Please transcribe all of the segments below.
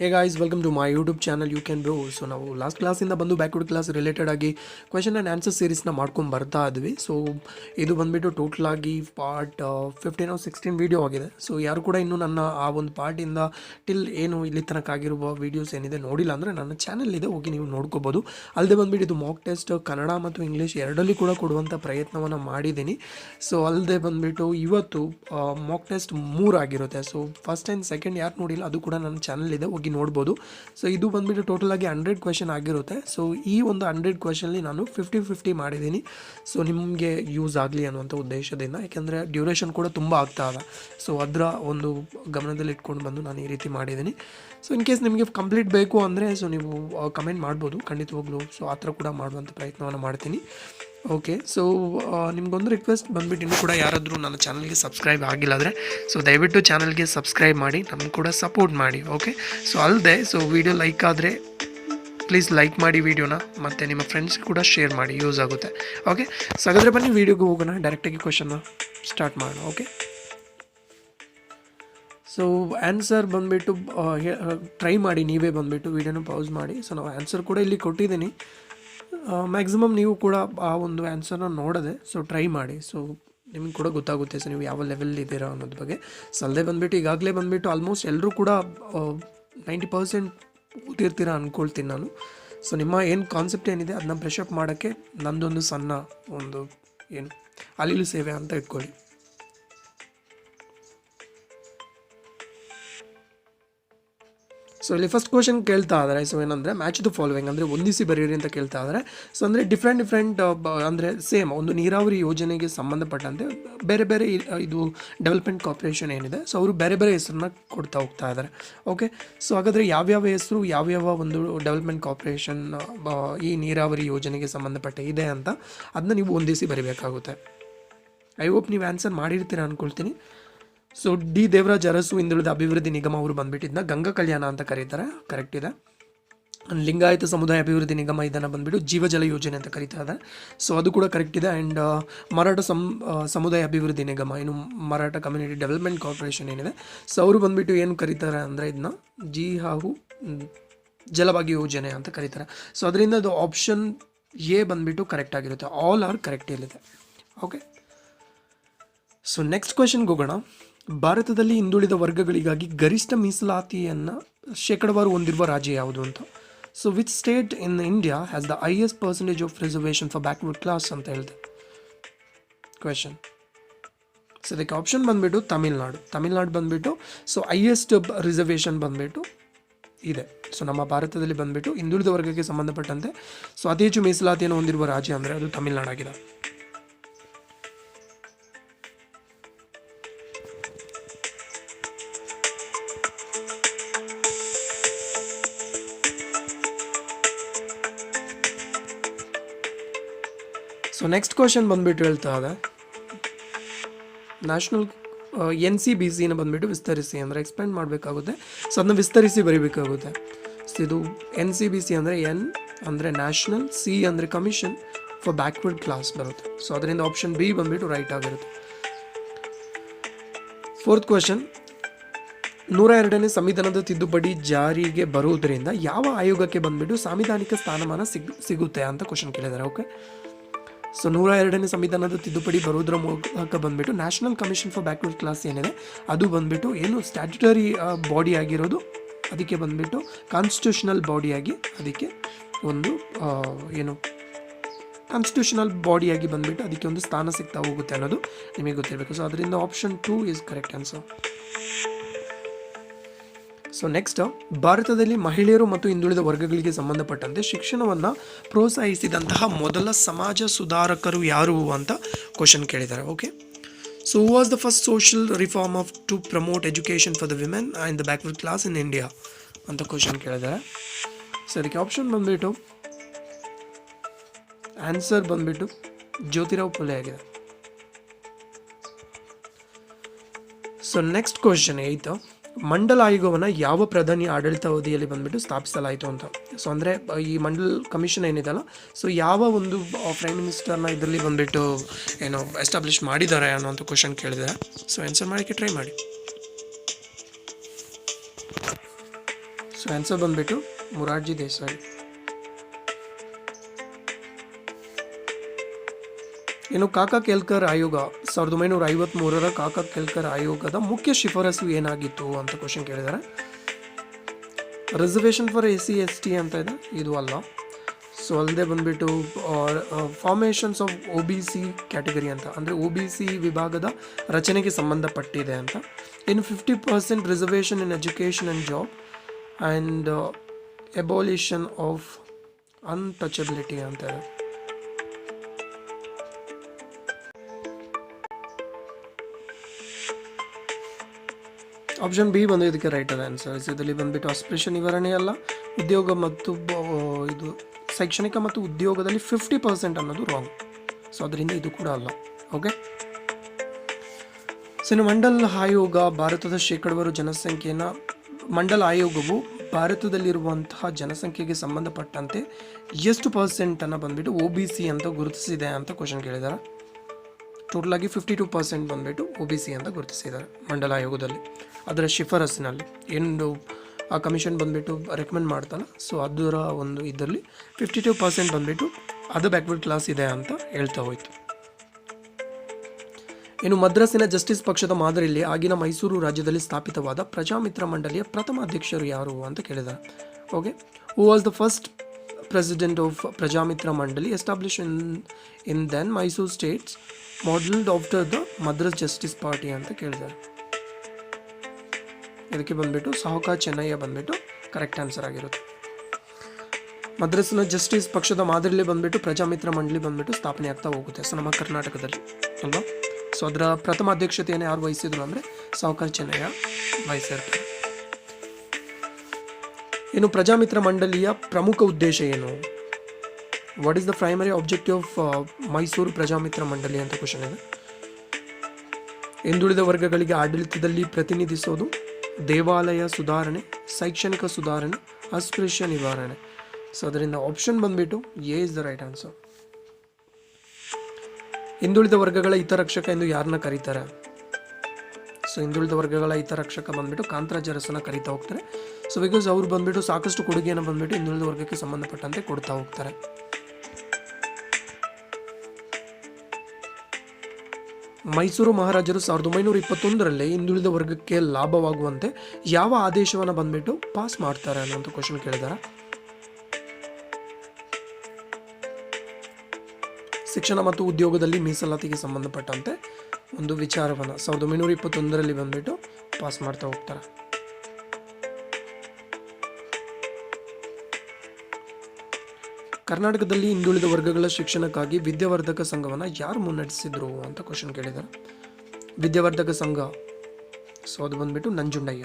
Hey guys welcome to my YouTube channel you can bro so ನಾವು last ಕ್ಲಾಸಿಂದ ಬಂದು backward class related ಆಗಿ question and answer ಸೀರೀಸ್ನ ಮಾಡ್ಕೊಂಡು ಬರ್ತಾ ಇದ್ವಿ. ಸೊ ಇದು ಬಂದುಬಿಟ್ಟು ಟೋಟಲ್ ಆಗಿ part fifteen or sixteen video ಆಗಿದೆ. ಸೊ ಯಾರು ಕೂಡ ಇನ್ನೂ ನನ್ನ ಆ ಒಂದು ಪಾರ್ಟಿಂದ ಟಿಲ್ ಏನು ಇಲ್ಲಿ ತನಕ ಆಗಿರುವ ವೀಡಿಯೋಸ್ ಏನಿದೆ ನೋಡಿಲ್ಲ ಅಂದರೆ ನನ್ನ ಚಾನಲ್ ಇದೆ, ಹೋಗಿ ನೀವು ನೋಡ್ಕೋಬೋದು. ಅಲ್ಲದೆ ಬಂದುಬಿಟ್ಟು ಇದು ಮಾಕ್ ಟೆಸ್ಟ್ ಕನ್ನಡ ಮತ್ತು ಇಂಗ್ಲೀಷ್ ಎರಡಲ್ಲಿ ಕೂಡ ಕೊಡುವಂಥ ಪ್ರಯತ್ನವನ್ನು ಮಾಡಿದ್ದೀನಿ. ಸೊ ಅಲ್ಲದೆ ಬಂದುಬಿಟ್ಟು ಇವತ್ತು ಮಾಕ್ ಟೆಸ್ಟ್ ಮೂರು ಆಗಿರುತ್ತೆ. ಸೊ ಫಸ್ಟ್ ಆ್ಯಂಡ್ ಸೆಕೆಂಡ್ ಯಾರು ನೋಡಿಲ್ಲ, ಅದು ಕೂಡ ನನ್ನ ಚಾನಲ್ ಇದೆ, ಹೋಗಿ ನೋಡ್ಬೋದು. ಸೊ ಇದು ಬಂದುಬಿಟ್ಟು ಟೋಟಲ್ ಆಗಿ ಹಂಡ್ರೆಡ್ ಕ್ವೆಶನ್ ಆಗಿರುತ್ತೆ. ಸೊ ಈ ಒಂದು ಹಂಡ್ರೆಡ್ ಕ್ವೆಶನಲ್ಲಿ ನಾನು ಫಿಫ್ಟಿ ಫಿಫ್ಟಿ ಮಾಡಿದ್ದೀನಿ. ಸೊ ನಿಮಗೆ ಯೂಸ್ ಆಗಲಿ ಅನ್ನುವಂಥ ಉದ್ದೇಶದಿಂದ. ಯಾಕೆಂದರೆ ಡ್ಯೂರೇಷನ್ ಕೂಡ ತುಂಬ ಆಗ್ತಾ ಇದೆ. ಸೊ ಅದರ ಒಂದು ಗಮನದಲ್ಲಿ ಇಟ್ಕೊಂಡು ಬಂದು ನಾನು ಈ ರೀತಿ ಮಾಡಿದ್ದೀನಿ. ಸೊ ಇನ್ ಕೇಸ್ ನಿಮಗೆ ಕಂಪ್ಲೀಟ್ ಬೇಕು ಅಂದರೆ ಸೊ ನೀವು ಕಮೆಂಟ್ ಮಾಡ್ಬೋದು. ಖಂಡಿತವಾಗ್ಲೂ ಸೊ ಆ ಥರ ಕೂಡ ಮಾಡುವಂಥ ಪ್ರಯತ್ನವನ್ನು ಮಾಡ್ತೀನಿ. ಓಕೆ ಸೊ ನಿಮಗೊಂದು ರಿಕ್ವೆಸ್ಟ್ ಬಂದ್ಬಿಟ್ಟು ಇನ್ನೂ ಕೂಡ ಯಾರಾದರೂ ನನ್ನ ಚಾನಲ್ಗೆ ಸಬ್ಸ್ಕ್ರೈಬ್ ಆಗಿಲ್ಲ ಅಂದರೆ ಸೊ ದಯವಿಟ್ಟು ಚಾನಲ್ಗೆ ಸಬ್ಸ್ಕ್ರೈಬ್ ಮಾಡಿ, ನಮ್ಗೆ ಕೂಡ ಸಪೋರ್ಟ್ ಮಾಡಿ ಓಕೆ ಸೊ ಅಲ್ಲದೆ ಸೊ ವಿಡಿಯೋ ಲೈಕ್ ಆದರೆ ಪ್ಲೀಸ್ ಲೈಕ್ ಮಾಡಿ ವಿಡಿಯೋನ ಮತ್ತು ನಿಮ್ಮ ಫ್ರೆಂಡ್ಸ್ ಕೂಡ ಶೇರ್ ಮಾಡಿ ಯೂಸ್ ಆಗುತ್ತೆ ಓಕೆ ಸೊ ಹಾಗಾದರೆ ಬನ್ನಿ ವೀಡಿಯೋಗೆ ಹೋಗೋಣ ಡೈರೆಕ್ಟಾಗಿ ಕ್ವಶನ್ನ ಸ್ಟಾರ್ಟ್ ಮಾಡೋಣ ಓಕೆ ಸೊ ಆನ್ಸರ್ ಬಂದುಬಿಟ್ಟು ಟ್ರೈ ಮಾಡಿ, ನೀವೇ ಬಂದುಬಿಟ್ಟು ವೀಡಿಯೋನ ಪೌಸ್ ಮಾಡಿ ಸೊ ನಾವು ಆನ್ಸರ್ ಕೂಡ ಇಲ್ಲಿ ಕೊಟ್ಟಿದ್ದೀನಿ. ಮ್ಯಾಕ್ಸಿಮಮ್ ನೀವು ಕೂಡ ಆ ಒಂದು ಆನ್ಸರ್ನ ನೋಡದೆ ಸೊ ಟ್ರೈ ಮಾಡಿ. ಸೊ ನಿಮ್ಗೆ ಕೂಡ ಗೊತ್ತಾಗುತ್ತೆ ಸೊ ನೀವು ಯಾವ ಲೆವೆಲ್ ಇದ್ದೀರಾ ಅನ್ನೋದ್ರ ಬಗ್ಗೆ. ಸೊ ಅಲ್ಲದೆ ಬಂದುಬಿಟ್ಟು ಈಗಾಗಲೇ ಬಂದುಬಿಟ್ಟು ಆಲ್ಮೋಸ್ಟ್ ಎಲ್ಲರೂ ಕೂಡ ನೈಂಟಿ ಪರ್ಸೆಂಟ್ ಓದಿರ್ತೀರ ಅಂದ್ಕೊಳ್ತೀನಿ ನಾನು. ಸೊ ನಿಮ್ಮ ಏನು ಕಾನ್ಸೆಪ್ಟ್ ಏನಿದೆ ಅದನ್ನ ಬ್ರಷ್ ಅಪ್ ಮಾಡೋಕ್ಕೆ ನಂದೊಂದು ಸಣ್ಣ ಒಂದು ಏನು ಅಲ್ಲಿಲು ಸೇವೆ ಅಂತ ಇಟ್ಕೊಳ್ಳಿ. ಸೊ ಇಲ್ಲಿ ಫಸ್ಟ್ ಕ್ವಶನ್ ಕೇಳ್ತಾ ಇದ್ದಾರೆ ಸೊ ಏನಂದರೆ ಮ್ಯಾಚ್ ದ ಫಾಲೋವಿಂಗ್ ಅಂದರೆ ಒಂದಿಸಿ ಬರೀರಿ ಅಂತ ಕೇಳ್ತಾ ಇದ್ದಾರೆ ಸೊ ಅಂದರೆ ಡಿಫ್ರೆಂಟ್ ಡಿಫ್ರೆಂಟ್ ಅಂದರೆ ಸೇಮ್ ಒಂದು ನೀರಾವರಿ ಯೋಜನೆಗೆ ಸಂಬಂಧಪಟ್ಟಂತೆ ಬೇರೆ ಬೇರೆ ಇದು ಡೆವಲಪ್ಮೆಂಟ್ ಕಾರ್ಪೊರೇಷನ್ ಏನಿದೆ. ಸೊ ಅವರು ಬೇರೆ ಬೇರೆ ಹೆಸರನ್ನ ಕೊಡ್ತಾ ಹೋಗ್ತಾ ಇದ್ದಾರೆ ಓಕೆ ಸೊ ಹಾಗಾದರೆ ಯಾವ್ಯಾವ ಹೆಸರು ಯಾವ್ಯಾವ ಒಂದು ಡೆವಲಪ್ಮೆಂಟ್ ಕಾರ್ಪೊರೇಷನ್ ಈ ನೀರಾವರಿ ಯೋಜನೆಗೆ ಸಂಬಂಧಪಟ್ಟ ಇದೆ ಅಂತ ಅದನ್ನ ನೀವು ಒಂದಿಸಿ ಬರೀಬೇಕಾಗುತ್ತೆ. ಐ ಹೋಪ್ ನೀವು ಆನ್ಸರ್ ಮಾಡಿರ್ತೀರ ಅಂದ್ಕೊಳ್ತೀನಿ ಸೊ ಡಿ ದೇವರಾಜ್ ಅರಸು ಹಿಂದುಳಿದ ಅಭಿವೃದ್ಧಿ ನಿಗಮ ಅವರು ಬಂದ್ಬಿಟ್ಟಿದ್ದ ಗಂಗಾ ಕಲ್ಯಾಣ ಅಂತ ಕರೀತಾರೆ. ಕರೆಕ್ಟ್ ಇದೆ. ಲಿಂಗಾಯತ ಸಮುದಾಯ ಅಭಿವೃದ್ಧಿ ನಿಗಮ ಇದನ್ನು ಬಂದ್ಬಿಟ್ಟು ಜೀವಜಲ ಯೋಜನೆ ಅಂತ ಕರೀತಾ ಇದೆ. ಸೊ ಅದು ಕೂಡ ಕರೆಕ್ಟ್ ಇದೆ. ಆ್ಯಂಡ್ ಮರಾಠ ಸಮ್ ಸಮುದಾಯ ಅಭಿವೃದ್ಧಿ ನಿಗಮ ಏನು ಮರಾಠ ಕಮ್ಯುನಿಟಿ ಡೆವಲಪ್ಮೆಂಟ್ ಕಾರ್ಪೊರೇಷನ್ ಏನಿದೆ. ಸೊ ಅವರು ಬಂದ್ಬಿಟ್ಟು ಏನು ಕರೀತಾರೆ ಅಂದರೆ ಇದನ್ನ ಜಿ ಹಾಗೂ ಜಲಭಾಗ್ಯ ಯೋಜನೆ ಅಂತ ಕರೀತಾರೆ. ಸೊ ಅದರಿಂದ ಅದು ಆಪ್ಷನ್ ಎ ಬಂದ್ಬಿಟ್ಟು ಕರೆಕ್ಟ್ ಆಗಿರುತ್ತೆ. ಆಲ್ ಆರ್ ಕರೆಕ್ಟ್ ಇಲ್ಲಿದೆ. ಓಕೆ ಸೊ ನೆಕ್ಸ್ಟ್ ಕ್ವೆಶನ್ಗೆ ಹೋಗೋಣ. ಭಾರತದಲ್ಲಿ ಹಿಂದುಳಿದ ವರ್ಗಗಳಿಗಾಗಿ ಗರಿಷ್ಠ ಮೀಸಲಾತಿಯನ್ನು ಶೇಕಡವಾರು ಹೊಂದಿರುವ ರಾಜ್ಯ ಯಾವುದು ಅಂತ? So which state in India has the highest percentage of reservation for backward class ಅಂತ ಹೇಳಿದೆ. ಕ್ವೆಶನ್ ಸೊ ಇದಕ್ಕೆ ಆಪ್ಷನ್ ಬಂದುಬಿಟ್ಟು ತಮಿಳ್ನಾಡು. ತಮಿಳ್ನಾಡು ಬಂದುಬಿಟ್ಟು ಸೊ ಹೈಯೆಸ್ಟ್ ರಿಸರ್ವೇಷನ್ ಬಂದುಬಿಟ್ಟು ಇದೆ. ಸೊ ನಮ್ಮ ಭಾರತದಲ್ಲಿ ಬಂದುಬಿಟ್ಟು ಹಿಂದುಳಿದ ವರ್ಗಕ್ಕೆ ಸಂಬಂಧಪಟ್ಟಂತೆ ಸೊ ಅತಿ ಹೆಚ್ಚು ಮೀಸಲಾತಿಯನ್ನು ಹೊಂದಿರುವ ರಾಜ್ಯ ಅಂದರೆ ಅದು ತಮಿಳ್ನಾಡಾಗಿದೆ. ನೆಕ್ಸ್ಟ್ ಕ್ವಶನ್ ಬಂದ್ಬಿಟ್ಟು ಹೇಳ್ತಾ ಇದೆ. ನ್ಯಾಷನಲ್ ಎನ್ ಸಿ ಬಿ ಸಿನ ಬಂದ್ಬಿಟ್ಟು ವಿಸ್ತರಿಸಿ ಅಂದರೆ ಎಕ್ಸ್ಪ್ಲೇನ್ ಮಾಡಬೇಕಾಗುತ್ತೆ. ಸೊ ಅದನ್ನ ವಿಸ್ತರಿಸಿ ಬರೀಬೇಕಾಗುತ್ತೆ. ಸೊ ಇದು ಎನ್ ಸಿ ಬಿ ಸಿ ಅಂದರೆ ಎನ್ ಅಂದರೆ ನ್ಯಾಷನಲ್ ಸಿ ಅಂದರೆ ಕಮಿಷನ್ ಫಾರ್ ಬ್ಯಾಕ್ವರ್ಡ್ ಕ್ಲಾಸ್ ಬರುತ್ತೆ. ಸೊ ಅದರಿಂದ ಆಪ್ಷನ್ ಬಿ ಬಂದ್ಬಿಟ್ಟು ರೈಟ್ ಆಗಿರುತ್ತೆ. ಫೋರ್ತ್ ಕ್ವಶನ್ ನೂರ ಎರಡನೇ ಸಂವಿಧಾನದ ತಿದ್ದುಪಡಿ ಜಾರಿಗೆ ಬರುವುದರಿಂದ ಯಾವ ಆಯೋಗಕ್ಕೆ ಬಂದ್ಬಿಟ್ಟು ಸಾಂವಿಧಾನಿಕ ಸ್ಥಾನಮಾನ ಸಿಗ್, ಸಿಗುತ್ತೆ ಅಂತ ಕ್ವಶನ್ ಕೇಳಿದ್ದಾರೆ. ಓಕೆ ಸೊ ನೂರ ಎರಡನೇ ಸಂವಿಧಾನದ ತಿದ್ದುಪಡಿ ಬರೋದ್ರ ಮೂಲಕ ಬಂದ್ಬಿಟ್ಟು national commission for backward class ಏನಿದೆ, ಅದು ಬಂದ್ಬಿಟ್ಟು ಏನು ಸ್ಟ್ಯಾಟ್ಯುಟರಿ ಬಾಡಿ ಆಗಿರೋದು, ಅದಕ್ಕೆ ಬಂದ್ಬಿಟ್ಟು ಕಾನ್ಸ್ಟಿಟ್ಯೂಷನಲ್ ಬಾಡಿಯಾಗಿ ಅದಕ್ಕೆ ಒಂದು ಏನು ಕಾನ್ಸ್ಟಿಟ್ಯೂಷನಲ್ ಬಾಡಿಯಾಗಿ ಬಂದ್ಬಿಟ್ಟು ಅದಕ್ಕೆ ಒಂದು ಸ್ಥಾನ ಸಿಗ್ತಾ ಹೋಗುತ್ತೆ ಅನ್ನೋದು ನಿಮಗೆ ಗೊತ್ತಿರಬೇಕು. ಸೊ ಅದರಿಂದ option two is correct answer so next ಭಾರತದಲ್ಲಿ ಮಹಿಳೆಯರು ಮತ್ತು ಹಿಂದುಳಿದ ವರ್ಗಗಳಿಗೆ ಸಂಬಂಧಪಟ್ಟಂತೆ ಶಿಕ್ಷಣವನ್ನು ಪ್ರೋತ್ಸಾಹಿಸಿದಂತಹ ಮೊದಲ ಸಮಾಜ ಸುಧಾರಕರು ಯಾರು ಅಂತ ಕ್ವಶನ್ ಕೇಳಿದ್ದಾರೆ okay so was the first social reform of to promote education for the women and the backward class in India ಅಂತ ಕ್ವಶನ್ ಕೇಳಿದ್ದಾರೆ. ಸೊ ಅದಕ್ಕೆ ಆಪ್ಷನ್ ಬಂದ್ಬಿಟ್ಟು ಆನ್ಸರ್ ಬಂದ್ಬಿಟ್ಟು ಜ್ಯೋತಿರಾವ್ ಪುಲೆ ಆಗಿದೆ. ಸೊ ನೆಕ್ಸ್ಟ್ ಕ್ವಶನ್ ಏಯ್ತು ಮಂಡಲ ಆಯೋಗವನ್ನು ಯಾವ ಪ್ರಧಾನಿ ಆಡಳಿತ ಅವಧಿಯಲ್ಲಿ ಬಂದ್ಬಿಟ್ಟು ಸ್ಥಾಪಿಸಲಾಯಿತು ಅಂತ. ಸೊ ಅಂದರೆ, ಈ ಮಂಡಲ್ ಕಮಿಷನ್ ಏನಿದೆಲ್ಲ ಸೊ ಯಾವ ಒಂದು ಪ್ರೈಮ್ ಮಿನಿಸ್ಟರ್ನ ಇದರಲ್ಲಿ ಬಂದ್ಬಿಟ್ಟು, ಏನು ಎಸ್ಟಾಬ್ಲಿಷ್ ಮಾಡಿದ್ದಾರೆ ಅನ್ನೋಂಥ ಕ್ವಶನ್ ಕೇಳಿದೆ. ಸೊ ಆನ್ಸರ್ ಮಾಡೋಕ್ಕೆ ಟ್ರೈ ಮಾಡಿ. ಸೊ ಆನ್ಸರ್ ಬಂದ್ಬಿಟ್ಟು ಮುರಾರ್ಜಿ ದೇಸಾಯಿ. ಏನು ಕಾಕಾ ಕೇಲ್ಕರ್ ಆಯೋಗ ಸಾವಿರದ ಒಂಬೈನೂರ ಐವತ್ಮೂರರ ಕಾಕಾ ಕೆಲ್ಕರ್ ಆಯೋಗದ ಮುಖ್ಯ ಶಿಫಾರಸು ಏನಾಗಿತ್ತು ಅಂತ ಕ್ವಶನ್ ಕೇಳಿದ್ದಾರೆ reservation for A C S T ಅಂತ ಇದೆ, ಇದು ಅಲ್ಲ. ಸೊ ಅಲ್ಲದೆ ಬಂದುಬಿಟ್ಟು formations of O B C category ಅಂತ, ಅಂದರೆ ಒ ಬಿ ಸಿ ವಿಭಾಗದ ರಚನೆಗೆ ಸಂಬಂಧಪಟ್ಟಿದೆ ಅಂತ. In fifty percent reservation in education and job and abolition of untouchability ಅಂತ ಇದೆ. ಆಪ್ಷನ್ ಬಿ ಬಂದು ಇದಕ್ಕೆ ರೈಟ್ ಅದ ಆನ್ಸರ್ಸ್ ಇದರಲ್ಲಿ ಬಂದುಬಿಟ್ಟು ಅಸ್ಪೃಶ್ಯ ನಿವಾರಣೆ ಅಲ್ಲ, ಉದ್ಯೋಗ ಮತ್ತು ಇದು ಶೈಕ್ಷಣಿಕ ಮತ್ತು ಉದ್ಯೋಗದಲ್ಲಿ ಫಿಫ್ಟಿ ಪರ್ಸೆಂಟ್ ಅನ್ನೋದು ರಾಂಗ್ ಸೊ ಅದರಿಂದ ಇದು ಕೂಡ ಅಲ್ಲ. ಓಕೆ ಸೊ ಮಂಡಲ್ ಆಯೋಗ, ಭಾರತದ ಶೇಕಡವಾರು ಜನಸಂಖ್ಯೆಯನ್ನು, ಮಂಡಲ್ ಆಯೋಗವು ಭಾರತದಲ್ಲಿರುವಂತಹ ಜನಸಂಖ್ಯೆಗೆ ಸಂಬಂಧಪಟ್ಟಂತೆ ಎಷ್ಟು ಪರ್ಸೆಂಟನ್ನು ಬಂದ್ಬಿಟ್ಟು ಒ ಬಿ ಸಿ ಅಂತ ಗುರುತಿಸಿದೆ ಅಂತ ಕ್ವಶನ್ ಕೇಳಿದ್ದಾರೆ ಟೋಟಲ್ ಆಗಿ ಫಿಫ್ಟಿ ಟು ಪರ್ಸೆಂಟ್ ಬಂದ್ಬಿಟ್ಟು ಒ ಬಿ ಸಿ ಅಂತ ಗುರುತಿಸಿದ್ದಾರೆ ಮಂಡಲ ಆಯೋಗದಲ್ಲಿ. ಅದರ ಶಿಫಾರಸ್ಸಿನಲ್ಲಿ ಏನು ಆ ಕಮಿಷನ್ ಬಂದುಬಿಟ್ಟು ರೆಕಮೆಂಡ್ ಮಾಡ್ತಲ್ಲ ಸೊ ಅದರ ಒಂದು ಇದರಲ್ಲಿ ಫಿಫ್ಟಿ ಟು ಪರ್ಸೆಂಟ್ ಬಂದ್ಬಿಟ್ಟು ಅದು ಬ್ಯಾಕ್ವರ್ಡ್ ಕ್ಲಾಸ್ ಇದೆ ಅಂತ ಹೇಳ್ತಾ ಹೋಯಿತು. ಇನ್ನು ಮದ್ರಾಸಿನ ಜಸ್ಟಿಸ್ ಪಕ್ಷದ ಮಾದರಿಯಲ್ಲಿ ಆಗಿನ ಮೈಸೂರು ರಾಜ್ಯದಲ್ಲಿ ಸ್ಥಾಪಿತವಾದ ಪ್ರಜಾಮಿತ್ರ ಮಂಡಳಿಯ ಪ್ರಥಮ ಅಧ್ಯಕ್ಷರು ಯಾರು ಅಂತ ಕೇಳಿದ್ದಾರೆ. Okay who was the first president of Prajamitra Mandali establish in in then Mysuru states modelled after the Madras justice party ಅಂತ ಕೇಳಿದ್ದಾರೆ ಇದಕ್ಕೆ ಬಂದ್ಬಿಟ್ಟು ಸಾಹುಕಾರ ಚೆನ್ನಯ್ಯ ಬಂದ್ಬಿಟ್ಟು ಕರೆಕ್ಟ್ ಆನ್ಸರ್ ಆಗಿರುತ್ತೆ. ಮದ್ರಾಸ್ನ ಜಸ್ಟಿಸ್ ಪಕ್ಷದ ಮಾದರಿಯಲ್ಲಿ ಬಂದ್ಬಿಟ್ಟು ಪ್ರಜಾಮಿತ್ರ ಮಂಡಳಿ ಬಂದ್ಬಿಟ್ಟು ಸ್ಥಾಪನೆ ಆಗ್ತಾ ಹೋಗುತ್ತೆ. ಸೊ, ನಮ್ಮ ಕರ್ನಾಟಕದಲ್ಲಿ, ಅಲ್ವಾ? ಸೊ, ಅದರ ಪ್ರಥಮ ಅಧ್ಯಕ್ಷತೆಯನ್ನು ಯಾರು ವಹಿಸಿದ್ರು ಅಂದರೆ ಸಾಹುಕಾರ ಚೆನ್ನಯ್ಯ ವಹಿಸಿರ್ತಾರೆ. ಇನ್ನು ಪ್ರಜಾಮಿತ್ರ ಮಂಡಳಿಯ ಪ್ರಮುಖ ಉದ್ದೇಶ ಏನು? What is the primary objective of Mysuru Prajamitra Mandali ಅಂತ ಕ್ವಶನ್ ಇದೆ. ಹಿಂದುಳಿದ ವರ್ಗಗಳಿಗೆ ಆಡಳಿತದಲ್ಲಿ ಪ್ರತಿನಿಧಿಸೋದು, ದೇವಾಲಯ ಸುಧಾರಣೆ, ಶೈಕ್ಷಣಿಕ ಸುಧಾರಣೆ, ಅಸ್ಪೃಶ್ಯ ನಿವಾರಣೆ. ಸೊ ಅದರಿಂದ ಆಪ್ಷನ್ ಬಂದ್ಬಿಟ್ಟು A is the right answer ಹಿಂದುಳಿದ ವರ್ಗಗಳ ಹಿತರಕ್ಷಕ ಎಂದು ಯಾರನ್ನ ಕರೀತಾರೆ? ಸೊ ಹಿಂದುಳಿದ ವರ್ಗಗಳ ಹಿತರಕ್ಷಕ ಬಂದ್ಬಿಟ್ಟು ಕಾಂತರಾಜರಸನ ಕರಿತಾ ಹೋಗ್ತಾರೆ. ಸೊ ಬಿಕಾಸ್ ಅವ್ರು ಬಂದ್ಬಿಟ್ಟು ಸಾಕಷ್ಟು ಕೊಡುಗೆಯನ್ನು ಬಂದ್ಬಿಟ್ಟು ಹಿಂದುಳಿದ ವರ್ಗಕ್ಕೆ ಸಂಬಂಧಪಟ್ಟಂತೆ ಕೊಡ್ತಾ ಹೋಗ್ತಾರೆ. ಮೈಸೂರು ಮಹಾರಾಜರು ಸಾವಿರದ ಒಂಬೈನೂರ ಇಪ್ಪತ್ತೊಂದರಲ್ಲಿ ಹಿಂದುಳಿದ ವರ್ಗಕ್ಕೆ ಲಾಭವಾಗುವಂತೆ ಯಾವ ಆದೇಶವನ್ನು ಬಂದ್ಬಿಟ್ಟು ಪಾಸ್ ಮಾಡ್ತಾರೆ ಅನ್ನೋಂಥ ಕ್ವಶನ್ ಕೇಳಿದಾರೆ. ಶಿಕ್ಷಣ ಮತ್ತು ಉದ್ಯೋಗದಲ್ಲಿ ಮೀಸಲಾತಿಗೆ ಸಂಬಂಧಪಟ್ಟಂತೆ ಒಂದು ವಿಚಾರವನ್ನು ಸಾವಿರದ ಒಂಬೈನೂರ ಇಪ್ಪತ್ತೊಂದರಲ್ಲಿ ಬಂದ್ಬಿಟ್ಟು ಪಾಸ್ ಮಾಡ್ತಾ ಹೋಗ್ತಾರೆ. ಕರ್ನಾಟಕದಲ್ಲಿ ಹಿಂದುಳಿದ ವರ್ಗಗಳ ಶಿಕ್ಷಣಕ್ಕಾಗಿ ವಿದ್ಯಾವರ್ಧಕ ಸಂಘವನ್ನು ಯಾರು ಮುನ್ನಡೆಸಿದ್ರು ಅಂತ ಕ್ವಶನ್ ಕೇಳಿದ್ದಾರೆ ವಿದ್ಯಾವರ್ಧಕ ಸಂಘ. ಸೊ ಅದು ಬಂದ್ಬಿಟ್ಟು ನಂಜುಂಡಯ್ಯ.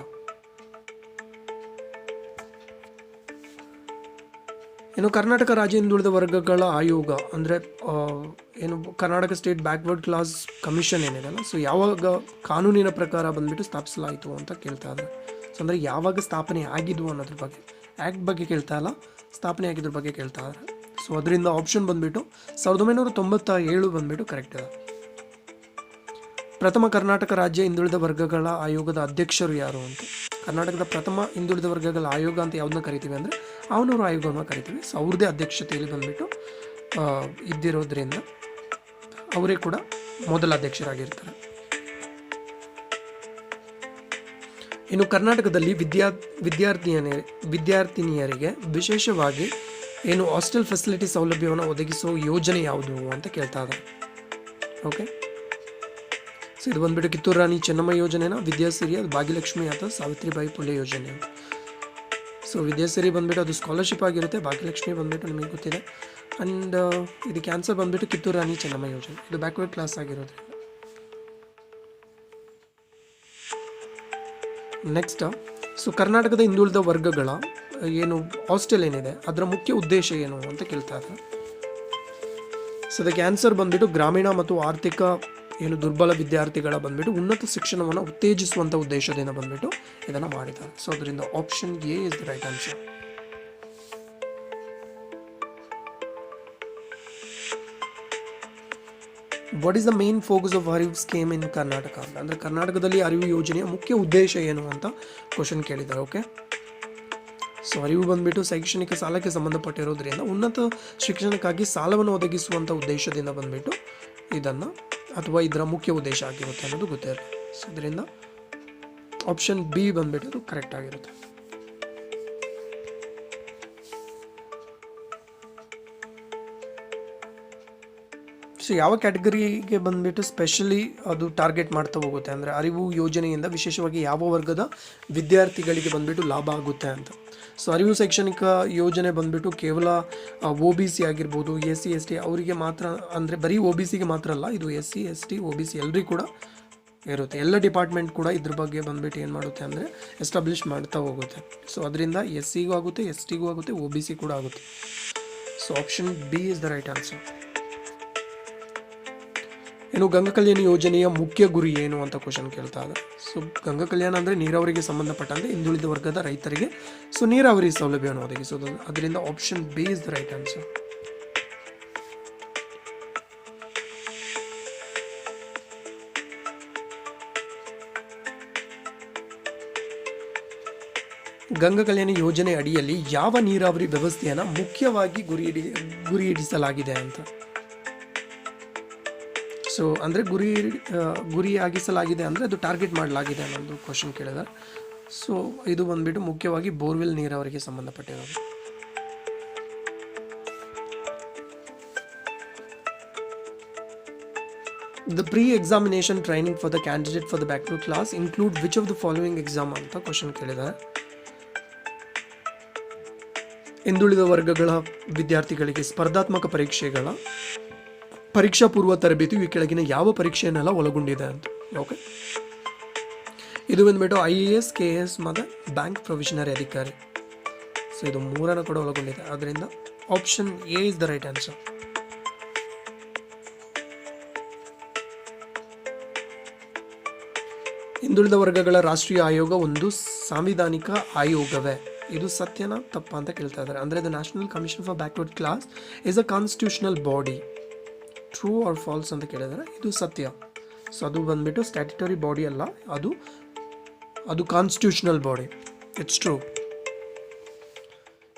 ಏನು ಕರ್ನಾಟಕ ರಾಜ್ಯ ಹಿಂದುಳಿದ ವರ್ಗಗಳ ಆಯೋಗ ಅಂದರೆ ಏನು Karnataka state backward class commission ಏನಿದೆಲ್ಲ ಸೊ ಯಾವಾಗ ಕಾನೂನಿನ ಪ್ರಕಾರ ಬಂದ್ಬಿಟ್ಟು ಸ್ಥಾಪಿಸಲಾಯಿತು ಅಂತ ಕೇಳ್ತಾ ಇದ್ದಾರೆ. ಸೊ ಅಂದರೆ ಯಾವಾಗ ಸ್ಥಾಪನೆ ಆಗಿದ್ವು ಅನ್ನೋದ್ರ ಬಗ್ಗೆ ಆ್ಯಕ್ಟ್ ಬಗ್ಗೆ ಕೇಳ್ತಾ ಇಲ್ಲ, ಸ್ಥಾಪನೆ ಆಗಿದ್ರ ಬಗ್ಗೆ ಕೇಳ್ತಾ ಇದ್ದಾರೆ. ಸೊ ಅದರಿಂದ ಆಪ್ಷನ್ ಬಂದ್ಬಿಟ್ಟು ಸಾವಿರದ ಒಂಬೈನೂರ ತೊಂಬತ್ತ ಏಳು ಬಂದ್ಬಿಟ್ಟು ಕರೆಕ್ಟ್ ಇದೆ ಪ್ರಥಮ ಕರ್ನಾಟಕ ರಾಜ್ಯ ಹಿಂದುಳಿದ ವರ್ಗಗಳ ಆಯೋಗದ ಅಧ್ಯಕ್ಷರು ಯಾರು ಅಂತ. ಕರ್ನಾಟಕದ ಪ್ರಥಮ ಹಿಂದುಳಿದ ವರ್ಗಗಳ ಆಯೋಗ ಅಂತ ಯಾವ್ದನ್ನ ಕರಿತೀವಿ ಅಂದರೆ ಅವನವರು ಆಯೋಗವನ್ನು ಕರಿತೀವಿ. ಸೊ ಅವ್ರದ್ದೇ ಅಧ್ಯಕ್ಷತೆಯಲ್ಲಿ ಬಂದ್ಬಿಟ್ಟು ಇದ್ದಿರೋದ್ರಿಂದ ಅವರೇ ಕೂಡ ಮೊದಲ ಅಧ್ಯಕ್ಷರಾಗಿರ್ತಾರೆ. ಇನ್ನು ಕರ್ನಾಟಕದಲ್ಲಿ ವಿದ್ಯಾ ವಿದ್ಯಾರ್ಥಿಯ ವಿದ್ಯಾರ್ಥಿನಿಯರಿಗೆ ವಿಶೇಷವಾಗಿ ಏನು ಹಾಸ್ಟೆಲ್ ಫೆಸಿಲಿಟಿ ಸೌಲಭ್ಯವನ್ನು ಒದಗಿಸುವ ಯೋಜನೆ ಯಾವುದು ಅಂತ ಕೇಳ್ತಾ ಇದ್ದಾರೆ. ಓಕೆ ಸೊ ಇದು ಬಂದ್ಬಿಟ್ಟು ಕಿತ್ತೂರು ರಾಣಿ ಚೆನ್ನಮ್ಮ ಯೋಜನೆನ? ವಿದ್ಯಾಸಿರಿ, ಅದು ಭಾಗ್ಯಲಕ್ಷ್ಮಿ ಅಥವಾ ಸಾವಿತ್ರಿಬಾಯಿ ಪುಲೆ ಯೋಜನೆ ಅಂತ ಸೊ ವಿದ್ಯಾಸಿರಿ ಬಂದ್ಬಿಟ್ಟು ಅದು ಸ್ಕಾಲರ್ಶಿಪ್ ಆಗಿರುತ್ತೆ, ಭಾಗ್ಯಲಕ್ಷ್ಮಿ ಬಂದ್ಬಿಟ್ಟು ನಿಮಗೆ ಗೊತ್ತಿದೆ. ಆ್ಯಂಡ್ ಇದು ಕ್ಯಾನ್ಸರ್ ಬಂದ್ಬಿಟ್ಟು ಕಿತ್ತೂರು ರಾಣಿ ಚೆನ್ನಮ್ಮ ಯೋಜನೆ. ಇದು ಬ್ಯಾಕ್ವರ್ಡ್ ಕ್ಲಾಸ್ ಆಗಿರೋದ್ರಿಂದ. ನೆಕ್ಸ್ಟ್ ಸೊ ಕರ್ನಾಟಕದ ಹಿಂದುಳಿದ ವರ್ಗಗಳ, ಏನು ಹಾಸ್ಟೆಲ್ ಏನಿದೆ, ಅದರ ಮುಖ್ಯ ಉದ್ದೇಶ ಏನು ಅಂತ ಕೇಳ್ತಾ ಇದ್ದಾರೆ ಸೊ ಅದಕ್ಕೆ ಆನ್ಸರ್ ಬಂದ್ಬಿಟ್ಟು ಗ್ರಾಮೀಣ ಮತ್ತು ಆರ್ಥಿಕ, ಏನು, ದುರ್ಬಲ ವಿದ್ಯಾರ್ಥಿಗಳ ಬಂದ್ಬಿಟ್ಟು ಉನ್ನತ ಶಿಕ್ಷಣವನ್ನು ಉತ್ತೇಜಿಸುವಂಥ ಉದ್ದೇಶದಿಂದ ಬಂದ್ಬಿಟ್ಟು ಇದನ್ನು ಮಾಡಿದ್ದಾರೆ. ಸೊ ಅದರಿಂದ option A is the right answer what is the main focus of Arivu scheme in Karnataka ಅಂತ ಅಂದರೆ ಕರ್ನಾಟಕದಲ್ಲಿ ಅರಿವು ಯೋಜನೆಯ ಮುಖ್ಯ ಉದ್ದೇಶ ಏನು ಅಂತ ಕ್ವಶನ್ ಕೇಳಿದ್ದಾರೆ ಓಕೆ ಸೊ ಅರಿವು ಬಂದ್ಬಿಟ್ಟು ಶೈಕ್ಷಣಿಕ ಸಾಲಕ್ಕೆ ಸಂಬಂಧಪಟ್ಟಿರೋದ್ರಿಂದ ಉನ್ನತ ಶಿಕ್ಷಣಕ್ಕಾಗಿ ಸಾಲವನ್ನು ಒದಗಿಸುವಂಥ ಉದ್ದೇಶದಿಂದ ಬಂದ್ಬಿಟ್ಟು ಇದನ್ನು ಅಥವಾ ಇದರ ಮುಖ್ಯ ಉದ್ದೇಶ ಆಗಿರುತ್ತೆ ಅನ್ನೋದು ಗೊತ್ತಿರುತ್ತೆ ಸೊ ಇದರಿಂದ ಆಪ್ಷನ್ ಬಿ ಬಂದುಬಿಟ್ಟು ಕರೆಕ್ಟ್ ಆಗಿರುತ್ತೆ. ಸೊ ಯಾವ ಕ್ಯಾಟಗರಿಗೆ ಬಂದುಬಿಟ್ಟು ಸ್ಪೆಷಲಿ ಅದು ಟಾರ್ಗೆಟ್ ಮಾಡ್ತಾ ಹೋಗುತ್ತೆ ಅಂದರೆ ಅರಿವು ಯೋಜನೆಯಿಂದ ವಿಶೇಷವಾಗಿ ಯಾವ ವರ್ಗದ ವಿದ್ಯಾರ್ಥಿಗಳಿಗೆ ಬಂದುಬಿಟ್ಟು ಲಾಭ ಆಗುತ್ತೆ ಅಂತ. ಸೊ ಅರಿವು ಶೈಕ್ಷಣಿಕ ಯೋಜನೆ ಬಂದುಬಿಟ್ಟು ಕೇವಲ ಒ ಬಿ ಸಿ ಆಗಿರ್ಬೋದು ಎಸ್ ಸಿ ಎಸ್ ಟಿ ಅವರಿಗೆ ಮಾತ್ರ ಅಂದರೆ ಬರೀ ಒ ಬಿ ಸಿಗೆ ಮಾತ್ರ ಅಲ್ಲ, ಇದು S C S T O B C ಎಲ್ಲರಿಗೂ ಕೂಡ ಇರುತ್ತೆ. ಎಲ್ಲ ಡಿಪಾರ್ಟ್ಮೆಂಟ್ ಕೂಡ ಇದ್ರ ಬಗ್ಗೆ ಬಂದುಬಿಟ್ಟು ಏನು ಮಾಡುತ್ತೆ ಅಂದರೆ ಎಸ್ಟಾಬ್ಲಿಷ್ ಮಾಡ್ತಾ ಹೋಗುತ್ತೆ. ಸೊ ಅದರಿಂದ ಎಸ್ ಸಿಗೂ ಆಗುತ್ತೆ ಎಸ್ ಟಿಗೂ ಆಗುತ್ತೆ ಒ ಬಿ ಸಿ ಕೂಡ ಆಗುತ್ತೆ. So option B is the right answer ಇನ್ನು ಗಂಗಾ ಕಲ್ಯಾಣ ಯೋಜನೆಯ ಮುಖ್ಯ ಗುರಿ ಏನು ಅಂತ ಕ್ವಶನ್ ಕೇಳ್ತಾ ಇದೆ ಸೊ ಗಂಗಾ ಕಲ್ಯಾಣ ಅಂದರೆ ನೀರಾವರಿಗೆ ಸಂಬಂಧಪಟ್ಟಂತೆ ಹಿಂದುಳಿದ ವರ್ಗದ ರೈತರಿಗೆ ಸೊ ನೀರಾವರಿ ಸೌಲಭ್ಯವನ್ನು ಒದಗಿಸೋದು ಅದರಿಂದ option B is the right answer Ganga Kalyana ಯೋಜನೆ ಅಡಿಯಲ್ಲಿ ಯಾವ ನೀರಾವರಿ ವ್ಯವಸ್ಥೆಯನ್ನು ಮುಖ್ಯವಾಗಿ ಗುರಿ ಇಡಿ ಗುರಿ ಇಡಿಸಲಾಗಿದೆ ಅಂತ? ಸೊ ಅಂದರೆ ಗುರಿ ಗುರಿಯಾಗಿಸಲಾಗಿದೆ ಅಂದರೆ ಅದು ಟಾರ್ಗೆಟ್ ಮಾಡಲಾಗಿದೆ ಅನ್ನೋದು ಕ್ವಶನ್ ಕೇಳಿದ್ದಾರೆ ಸೊ ಇದು ಬಂದುಬಿಟ್ಟು ಮುಖ್ಯವಾಗಿ ಬೋರ್ವೆಲ್ ನೀರಾವರಿಗೆ ಸಂಬಂಧಪಟ್ಟಿರೋದು. The pre examination training for the candidate for the backward class include which of the following exam ಅಂತ ಕ್ವಶನ್ ಕೇಳಿದ್ದಾರೆ ಹಿಂದುಳಿದ ವರ್ಗಗಳ ವಿದ್ಯಾರ್ಥಿಗಳಿಗೆ ಸ್ಪರ್ಧಾತ್ಮಕ ಪರೀಕ್ಷೆಗಳ ಪರೀಕ್ಷಾ ಪೂರ್ವ ತರಬೇತಿ ಈ ಕೆಳಗಿನ ಯಾವ ಪರೀಕ್ಷೆಯನ್ನೆಲ್ಲ ಒಳಗೊಂಡಿದೆ ಅಂತ. ಓಕೆ ಇದು ಬಂದ್ಬಿಟ್ಟು I A S K S ಮತ್ತು ಬ್ಯಾಂಕ್ ಪ್ರೊವಿಷನರಿ ಅಧಿಕಾರಿ ಸೊ ಇದು ಮೂರನ್ನು ಕೂಡ ಒಳಗೊಂಡಿದೆ. ಅದರಿಂದ option A is the right answer ಹಿಂದುಳಿದ ವರ್ಗಗಳ ರಾಷ್ಟ್ರೀಯ ಆಯೋಗ ಒಂದು, ಸಾಂವಿಧಾನಿಕ ಆಯೋಗವೇ. ಇದು ಸತ್ಯನ ತಪ್ಪ ಅಂತ ಕೇಳ್ತಾ ಇದ್ದಾರೆ. ಅಂದರೆ the national commission for backward class is a constitutional body true or false ಅಂತ ಕೇಳಿದರೆ ಇದು ಸತ್ಯ. ಸೊ ಅದು ಬಂದ್ಬಿಟ್ಟು ಸ್ಟ್ಯಾಟ್ಯುಟರಿ ಬಾಡಿ ಅಲ್ಲ, ಅದು ಅದು ಕಾನ್ಸ್ಟಿಟ್ಯೂಷನಲ್ ಬಾಡಿ ಇಟ್ಸ್ ಟ್ರೂ